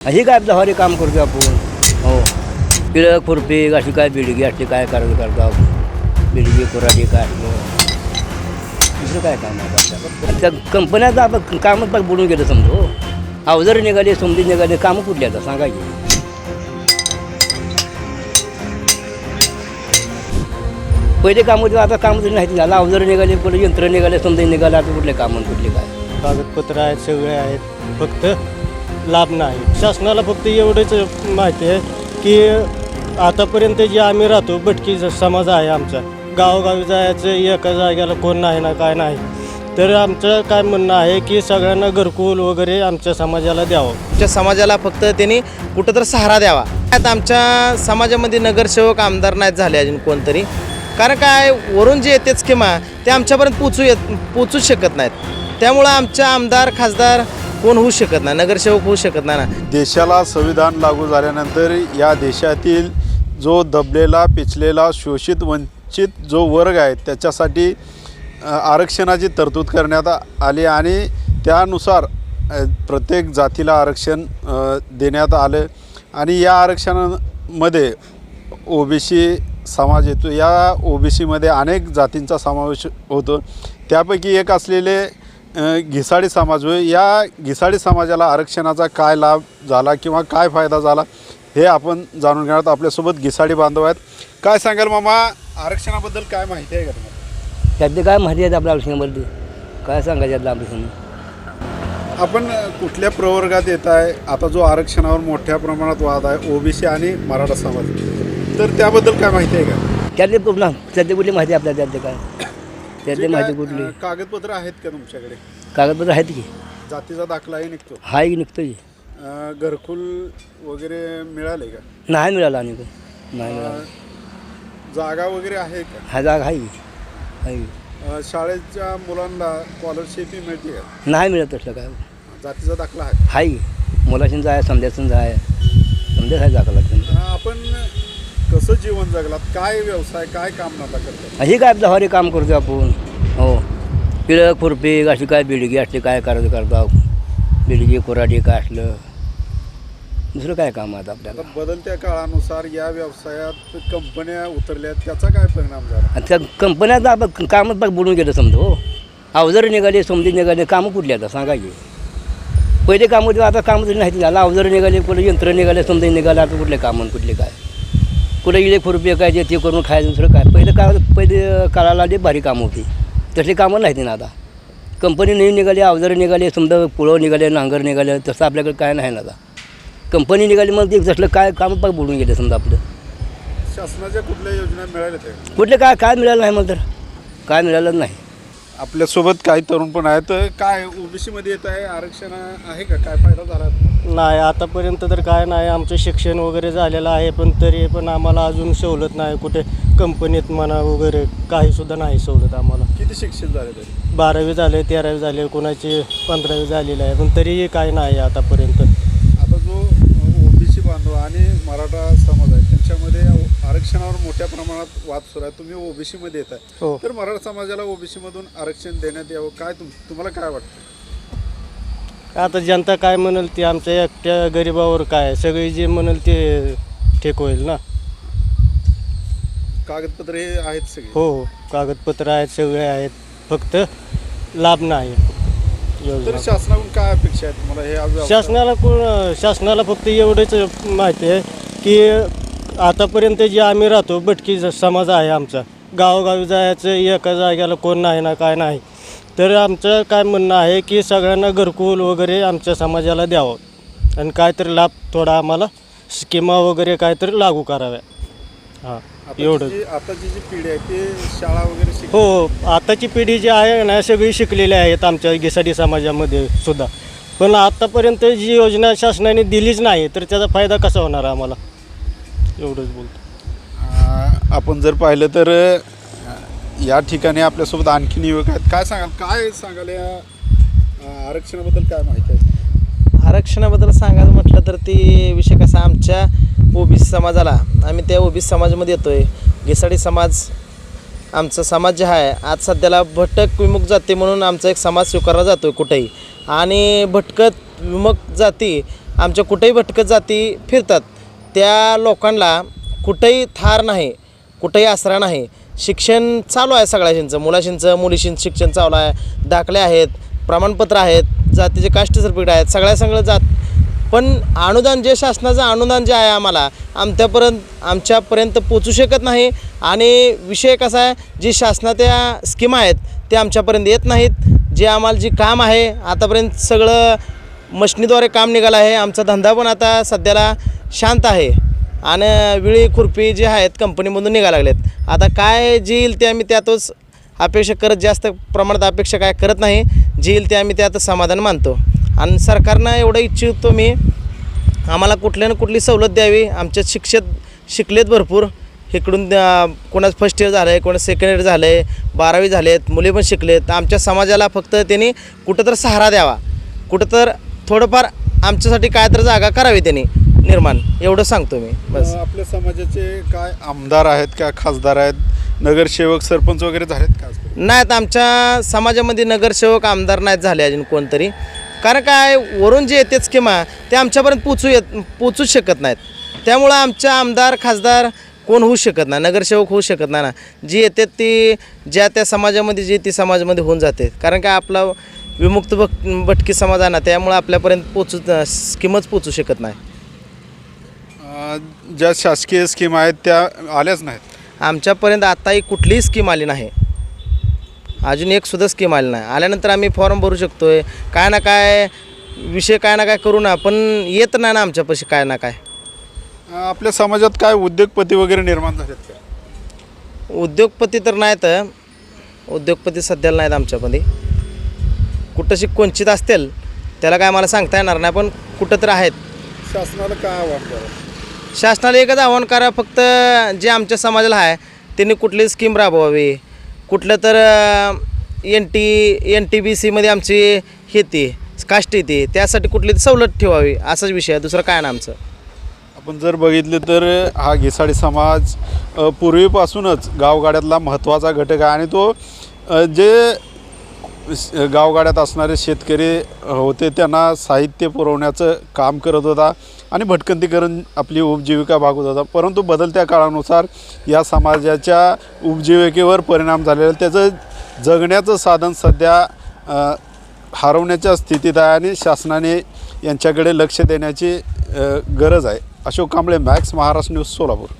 हे काय आपलं हरे काम करतो आपण. हो. टिळक खुरपी अशी काय बिडगी असली काय करत करतो आपण. बिडगी कुराडी काय दुसरं काय काम आहे त्या कंपन्याचं आपण कामच पण बुडून गेलं समजो. अवजर निघाले समजी निघाले कामं कुठली आता? सांगायची पहिले काम होते आता काम तरी नाही झालं. अवजर निघाले पुढे यंत्र निघाले समजा निघाले आता कुठले कामं कुठले काय? कागदपत्र आहेत सगळे आहेत. फक्त लाभ नाही. शासनाला फक्त एवढंच माहिती आहे की आतापर्यंत जे आम्ही राहतो भटकी समाज आहे आमचा. गावोगावी जायचं एका जाग्याला कोण नाही ना काय नाही. तर आमचं काय म्हणणं आहे की सगळ्यांना घरकुल वगैरे आमच्या समाजाला द्यावं. आमच्या समाजाला फक्त त्यांनी कुठं तर सहारा द्यावा. आता आमच्या समाजामध्ये नगरसेवक आमदार नाहीत झाले अजून कोणतरी. कारण काय वरून जे येतेच किंवा ते आमच्यापर्यंत पोचू येत पोचूच शकत नाहीत. त्यामुळं आमच्या आमदार खासदार कोण होऊ शकत नाही नगरसेवक होऊ शकत नाही ना. देशाला संविधान लागू झाल्यानंतर या देशातील जो दबलेला पिचलेला शोषित वंचित जो वर्ग आहे त्याच्यासाठी अ, आरक्षणाची तरतूद करण्यात आ- आली आणि त्यानुसार अ, प्रत्येक जातीला आरक्षण अ, देण्यात आलं. आणि या आरक्षणामध्ये ओबीसी समाज येतो. या ओबीसीमध्ये अनेक जातींचा समावेश होतो. त्यापैकी एक असलेले घिसाडी समाज होय. या घिसाडी समाजाला आरक्षणाचा काय लाभ झाला किंवा काय फायदा झाला हे आपण जाणून घेणार आहोत. आपल्यासोबत घिसाडी बांधव आहेत. काय सांगाल मामा? आरक्षणाबद्दल काय माहिती आहे का तुम्हाला? त्यातले काय माहिती आहेत आपल्या आयुष्यामध्ये काय सांगायचं आपल्या आयुष्यामध्ये आपण कुठल्या प्रवर्गात येत आहे? आता जो आरक्षणावर मोठ्या प्रमाणात वाद आहे ओबीसी आणि मराठा समाज. तर त्याबद्दल काय माहिती आहे का? त्यातले पूर्ण त्यातली कुठली माहिती आहे आपल्याला त्यातले काय? त्यातली माहिती कुठली? कागदपत्र आहेत का तुमच्याकडे? कागदपत्र आहेत की. जातीचा दाखलाही निघतो. हाय की निघतो की अ, घरकुल वगैरे मिळाले का? नाही मिळाला आणि कोण नाही मिळाला. जागा वगैरे आहे का? हा जागा आहे की. आहे की. अ, शाळेच्या मुलांना स्कॉलरशिप मिळते का? नाही मिळत तसलं काय. जातीचा दाखला आहे. हाय की. मुलाशीन जाय समजायचं जाय. समजायचं आहे जागा लागतं अ, आपण कसं जीवन जगलात काय व्यवसाय काय काम नाता करतात? हे काय हरे काम करतो आपण. हो. टिळक खुरपी अशी काय बिडगी असली काय करत करतो बिडगी कुराडी काय असलं. दुसरं काय काम आता आपल्याला? आता बदलत्या काळानुसार या व्यवसायात कंपन्या उतरल्या त्याचा काय परिणाम झाला? आणि त्या कंपन्याचं आपण कामच बघ बुडून गेलं समजा हो. अवजर निघाले समजी निघाले कामं कुठली आता? सांगायची पहिले काम होते आता कामं तरी नाही झालं. अवजर निघाले कुठे यंत्र निघाले समजा निघाले आता कुठले कामं कुठले काय? कुठे इले खुरपे काय जे ते करून खायचं दुसरं काय? पहिलं काळ पहिले काळाला लई भारी कामं होती. तसली कामं नाहीत ना आता. कंपनी नाही निघाली अवजर निघाले समजा पुळं निघाले नांगर निघाले तसं आपल्याकडे काय नाही ना आता. कंपनी निघाली मग ते तसलं काय कामं पण बुडून गेले समजा आपलं. शासनाच्या कुठल्या योजना मिळाल्या कुठले काय काय मिळालं नाही मग तर. काय मिळालं नाही. आपल्यासोबत काही तरुण पण आहेत. काय ओबीसी मध्ये येत आहे? आरक्षण आहे का? काय फायदा झाला? नाही आतापर्यंत तर काय नाही. आमचं शिक्षण वगैरे झालेलं आहे पण तरी पण आम्हाला अजून सवलत नाही. कुठे कंपनीत म्हणा वगैरे काहीसुद्धा नाही सवलत आम्हाला. किती शिक्षण झाले तरी? बारावी झाले तेरावी झाले कोणाची पंधरावी झालेली आहे पण तरीही काय नाही आतापर्यंत आता जो ओबीसी बांधव आणि मराठा समाज आहे त्यांच्यामध्ये आरक्षणावर मोठ्या प्रमाणात वाद सुरू आहे. तुम्ही ओबीसी मध्ये येत आहे. हो. तर मराठा समाजाला ओबीसी मधून आरक्षण देण्यात यावं काय तुम तुम्हाला काय वाटतं? आता जनता काय म्हणेल ते आमच्या एकट्या गरिबावर काय सगळी जे म्हणेल ते ठीक होईल ना? कागदपत्र हे आहेत सगळे. हो हो. कागदपत्र आहेत सगळे आहेत. फक्त लाभ नाही. तर शासनाकडून काय अपेक्षा आहे तुम्हाला? हे आज शासनाला कोण शासनाला फक्त एवढंच माहिती आहे की आतापर्यंत जे आम्ही राहतो भटकी ज- समाज आहे आमचा. गावोगावी जायचं एका जाग्याला कोण नाही ना काय नाही. तर आमचं काय म्हणणं आहे की सगळ्यांना घरकुल वगैरे आमच्या समाजाला द्यावं. आणि काहीतरी लाभ थोडा आम्हाला स्कीमा वगैरे काहीतरी लागू कराव्या. हां. एवढं. आताची जी पिढी आहे ती शाळा वगैरे शिक हो आताची पिढी जी आहे ना सगळी शिकलेली आहेत आमच्या घिसाडी समाजामध्ये सुद्धा. पण आतापर्यंत जी योजना शासनाने दिलीच नाही तर त्याचा फायदा कसा होणार आम्हाला? एवढंच बोलतो. आपण जर पाहिलं तर या ठिकाणी आपल्यासोबत आणखीन युवक आहेत. काय सांगाल? काय सांगाल या आरक्षणाबद्दल काय माहिती आहे? आरक्षणाबद्दल सांगायचं म्हटलं तर ती विषय कसा आमच्या ओबीसी समाजाला. आम्ही त्या ओबीसी समाजामध्ये येतोय. घिसाडी समाज आमचा समाज जे आहे आज सध्याला भटक विमुख जाती म्हणून आमचा एक समाज स्वीकारला जातो आहे कुठेही. आणि भटकत विमुख जाती आमच्या कुठेही भटकत जाती फिरतात. त्या लोकांना कुठेही थार नाही कुठेही आसरा नाही. शिक्षण चालू आहे सगळ्याशींचं मुलाशींचं मुलीशींचं शिक्षण चालू आहे. दाखले आहेत प्रमाणपत्र आहेत जातीचे कास्ट सर्टिफिकेट आहेत सगळ्या सगळं जात पण अनुदान जे शासनाचं अनुदान जे आहे आम्हाला आमच्यापर्यंत आमच्यापर्यंत पोचू शकत नाही. आणि विषय कसा आहे जी शासनाच्या स्कीम आहेत ते आमच्यापर्यंत येत नाहीत. जे आम्हाला जी काम आहे आतापर्यंत सगळं मशनीद्वारे काम निघालं आहे. आमचा धंदा पण आता सध्याला शांत आहे. आणि विळी खुरपी जे आहेत कंपनीमधून निघायला लागलेत. आता काय जे येईल ते आम्ही त्यातच अपेक्षा करत जास्त प्रमाणात अपेक्षा काय करत नाही. जे येईल ते आम्ही त्यात समाधान मानतो. आणि सरकारनं एवढं इच्छितो मी. आम्हाला कुठल्या ना कुठली सवलत द्यावी. आमच्या शिक्षक शिकलेत भरपूर. इकडून कोणाचं फर्स्ट इयर झालं आहे कोणाचं सेकंड इयर झालं आहे बारावी झालेत मुली पण शिकलेत. आमच्या समाजाला फक्त त्यांनी कुठं तर सहारा द्यावा. कुठं तर थोडंफार आमच्यासाठी काय तर जागा करावी त्यांनी निर्माण. एवढं सांगतो मी. बस. आपल्या समाजाचे काय आमदार आहेत का खासदार आहेत? नगरसेवक सरपंच वगैरे झालेत का? नाहीत. आमच्या समाजामध्ये नगरसेवक आमदार नाहीत झाले अजून कोणतरी. कारण काय वरून जे येतेच किंवा ते आमच्यापर्यंत पोचू येत पोचूच शकत नाहीत. त्यामुळं आमच्या आमदार खासदार कोण होऊ शकत नाही नगरसेवक होऊ शकत नाही ना. जी येते ती ज्या त्या समाजामध्ये जी ती समाजामध्ये होऊन जाते. कारण काय आपला विमुक्त भट भटकी समाज आहे ना त्यामुळं आपल्यापर्यंत पोचू स्कीमच पोचू शकत नाही. ज्या शासकीय स्कीम आहेत त्या आल्याच नाहीत. आमच्यापर्यंत आताही कुठलीही स्कीम आली नाही. अजून एक सुद्धा स्कीम आली नाही. आल्यानंतर आम्ही फॉर्म भरू शकतो आहे काय ना काय विषय काय ना काय करू ना पण येत नाही ना आमच्यापाशी काय ना काय. आपल्या समाजात काय उद्योगपती वगैरे निर्माण झालेत का? उद्योगपती तर नाहीत. उद्योगपती सध्याला नाहीत आमच्यामध्ये. कुठंशी कोणचित असतील त्याला काय मला सांगता येणार नाही पण कुठं तर आहेत. शासनाला काय आव्हान शासनाला एकच आव्हान करा फक्त जे आमच्या समाजाला आहे त्यांनी कुठली स्कीम राबवावी. कुठलं तर N T N T B सीमध्ये आमची हे ती कास्ट येते त्यासाठी कुठली सवलत ठेवावी असाच विषय आहे. दुसरं काय ना आमचं. आपण जर बघितलं तर हा घिसाडी समाज पूर्वीपासूनच गावगाड्यातला महत्त्वाचा घटक आहे. आणि तो जे गावगाड्यात असणारे शेतकरी होते त्यांना साहित्य पुरवण्याचं काम करत होता. आणि भटकंती करून आपली उपजीविका भागवत होता. परंतु बदलत्या काळानुसार या समाजाच्या उपजीविकेवर परिणाम झालेला त्याचं जगण्याचं साधन सध्या हरवण्याच्या स्थितीत आहे आणि शासनाने यांच्याकडे लक्ष देण्याची गरज आहे. Ashok Kamble Max Maharashtra news Solapur.